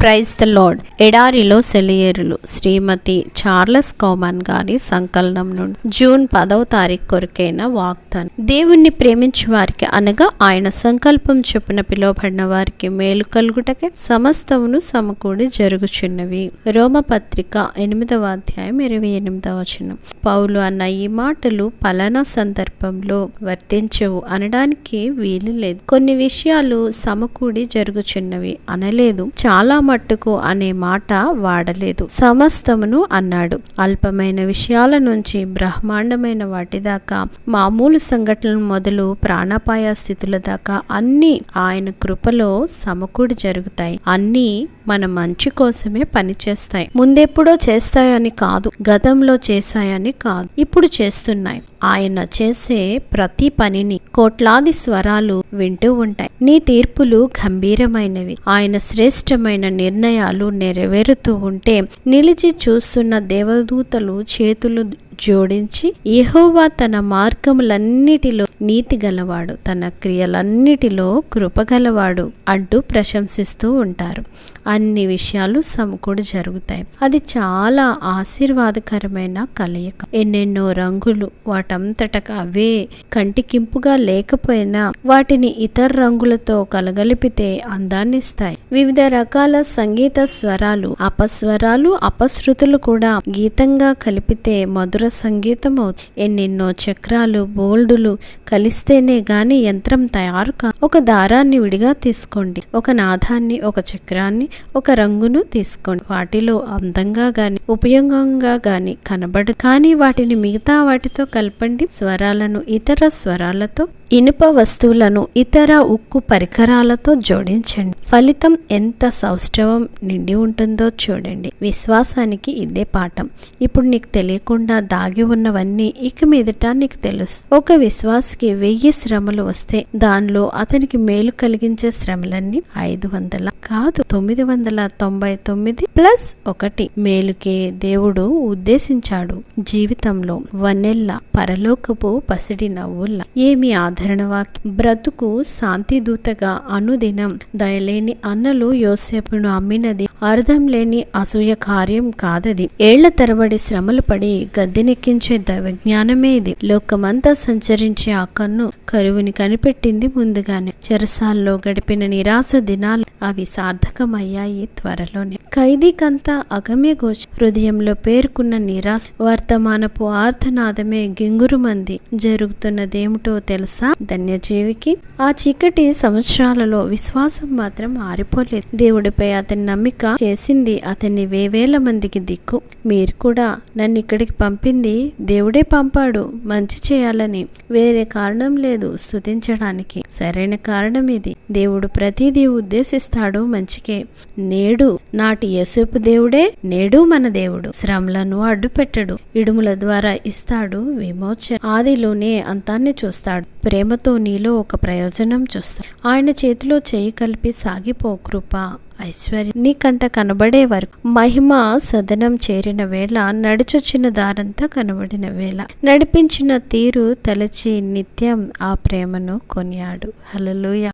Praise the lord ఎడారిలో సెలియేరులు శ్రీమతి Charles common గారి సంకలనం నుండి జూన్ పదవ తారీఖు కొరకైన వాగ్దానం. దేవుణ్ణి ప్రేమించే వారికి అనగా ఆయన సంకల్పం చొప్పున పిలువబడిన వారికి మేలు కలుగుటకే సమస్తమును సమకూడి జరుగుచున్నవి. రోమపత్రిక ఎనిమిదవ అధ్యాయం ఇరవై ఎనిమిదవ వచనం. పౌలు అన్న ఈ మాటలు పలానా సందర్భంలో వర్తించవు అనడానికి వీలు లేదు. కొన్ని విషయాలు సమకూడి జరుగుచున్నవి అనలేదు. చాలా మట్టుకు అనే మాట వాడలేదు. సమస్తమును అన్నాడు. అల్పమైన విషయాల నుంచి బ్రహ్మాండమైన వాటి దాకా మామూలు సంఘటనలు మొదలు ప్రాణాపాయ స్థితుల దాకా అన్ని ఆయన కృపలో సమకూడి జరుగుతాయి. అన్నీ మన మంచి కోసమే పనిచేస్తాయి. ముందెప్పుడో చేస్తాయని కాదు గతంలో చేశాయని కాదు ఇప్పుడు చేస్తున్నాయి. ఆయన చేసే ప్రతి పనిని కోట్లాది స్వరాలు వింటూ ఉంటాయి. నీ తీర్పులు గంభీరమైనవి. ఆయన శ్రేష్టమైన నిర్ణయాలు నెరవేరుతూ ఉంటే నిలిచి చూస్తున్న దేవదూతలు చేతులు జోడించి యహోవా తన మార్గములన్నిటిలో నీతి గలవాడు తన క్రియలన్నిటిలో కృపగలవాడు అంటూ ప్రశంసిస్తూ ఉంటారు. అన్ని విషయాలు సమకూడి జరుగుతాయి. అది చాలా ఆశీర్వాదకరమైన కలయిక. ఎన్నెన్నో రంగులు వాటంతటగా అవే కంటికింపుగా లేకపోయినా వాటిని ఇతర రంగులతో కలగలిపితే అందాన్ని ఇస్తాయి వివిధ రకాల సంగీత స్వరాలు అపస్వరాలు అపశృతులు కూడా గీతంగా కలిపితే మధుర సంగీతం ఎన్నెన్నో చక్రాలు బోల్డులు కలిస్తేనే గాని యంత్రం తయారు కా. ఒక దారాన్ని విడిగా తీసుకోండి. ఒక నాదాన్ని ఒక చక్రాన్ని ఒక రంగును తీసుకోండి. వాటిలో అందంగా గాని ఉపయోగంగా గాని కనబడు. కానీ వాటిని మిగతా వాటితో కలపండి. స్వరాలను ఇతర స్వరాలతో ఇనుప వస్తువులను ఇతర ఉక్కు పరికరాలతో జోడించండి. ఫలితం ఎంత సౌష్ఠవం నిండి ఉంటుందో చూడండి. విశ్వాసానికి ఇదే పాఠం. ఇప్పుడు నీకు తెలియకుండా దాగి ఉన్నవన్నీ ఇక మీదట నీకు తెలుసు. ఒక విశ్వాసకి వెయ్యి శ్రమలు వస్తే దానిలో అతనికి మేలు కలిగించే శ్రమలన్నీ ఐదు వందల కాదు తొమ్మిది వందల తొంభై తొమ్మిది ప్లస్ ఒకటి. మేలుకే దేవుడు ఉద్దేశించాడు. జీవితంలో వన్నెల్ల పరలోకపు పసిడి నవ్వుల్లా. ఏమి ఆదరణ వాక్యం. బ్రతుకు శాంతిదూతగా అనుదినం. దయలేని అన్నలు యోసేపును అమ్మినది. అర్థం లేని అసూయ కార్యం కాదది. ఏళ్ళ తరబడి శ్రమలు పడి గద్దెనెక్కించే దైవజ్ఞానమే ఇది. లోకమంతా సంచరించే ఆ కన్ను కరువుని కనిపెట్టింది ముందుగానే. చెరసాల్లో గడిపిన నిరాశ దినాలు అవి సార్థకమయ్యాయి త్వరలోనే. ఖైదీకంతా అగమ్య గోచ హృదయంలో పేర్కొన్న నిరాశ వర్తమానపు ఆర్ధనాదమే గింగురుమంది. జరుగుతున్నదేమిటో తెలుసా? ధన్యజీవికి. ఆ చీకటి సంవత్సరాలలో విశ్వాసం మాత్రం ఆరిపోలేదు. దేవుడిపై అతని నమ్మిక చేసింది అతన్ని వేవేల మందికి దిక్కు. మీరు కూడా నన్ను ఇక్కడికి పంపింది దేవుడే పంపాడు మంచి చేయాలని. వేరే కారణం లేదు స్థుతించడానికి సరైన కారణం ఇది. దేవుడు ప్రతిదీ ఉద్దేశిస్తాడు. మంచికే. నేడు నాటి యేసోపు దేవుడే నేడు మన దేవుడు. శ్రమలను అడ్డుపెట్టడు ఇడుముల ద్వారా ఇస్తాడు విమోచన. ఆదిలోనే అంతాన్ని చూస్తాడు ప్రేమతో నీలో ఒక ప్రయోజనం చూస్తాడు. ఆయన చేతిలో చేయి కలిపి సాగిపో కృప ఐశ్వర్యం. నీకంట కనబడే వరకు మహిమ సదనం చేరిన వేళ నడిచొచ్చిన దారంతా కనబడిన వేళ. నడిపించిన తీరు తలచి నిత్యం ఆ ప్రేమను కొనియాడు. హలలుయ